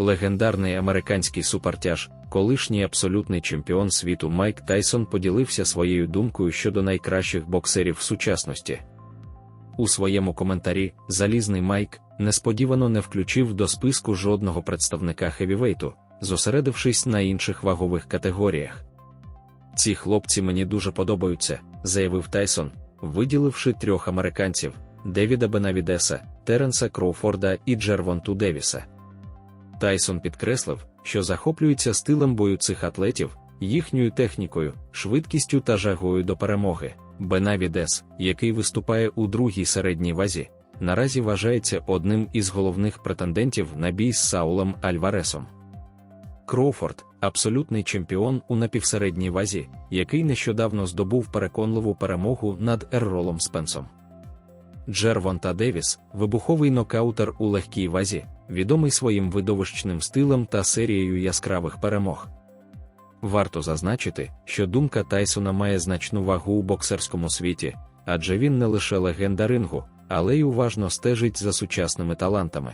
Легендарний американський супертяж, колишній абсолютний чемпіон світу Майк Тайсон поділився своєю думкою щодо найкращих боксерів сучасності. У своєму коментарі Залізний Майк несподівано не включив до списку жодного представника хевівейту, зосередившись на інших вагових категоріях. Ці хлопці мені дуже подобаються, заявив Тайсон, виділивши трьох американців: Девіда Бенавідеса, Теренса Кроуфорда і Джервонту Девіса. Тайсон підкреслив, що захоплюється стилем бою цих атлетів, їхньою технікою, швидкістю та жагою до перемоги. Бенавідес, який виступає у другій середній вазі, наразі вважається одним із головних претендентів на бій з Саулом Альваресом. Кроуфорд абсолютний чемпіон у напівсередній вазі, який нещодавно здобув переконливу перемогу над Ерролом Спенсом. Джервонта Девіс вибуховий нокаутер у легкій вазі, відомий своїм видовищним стилем та серією яскравих перемог. Варто зазначити, що думка Тайсона має значну вагу у боксерському світі, адже він не лише легенда рингу, але й уважно стежить за сучасними талантами.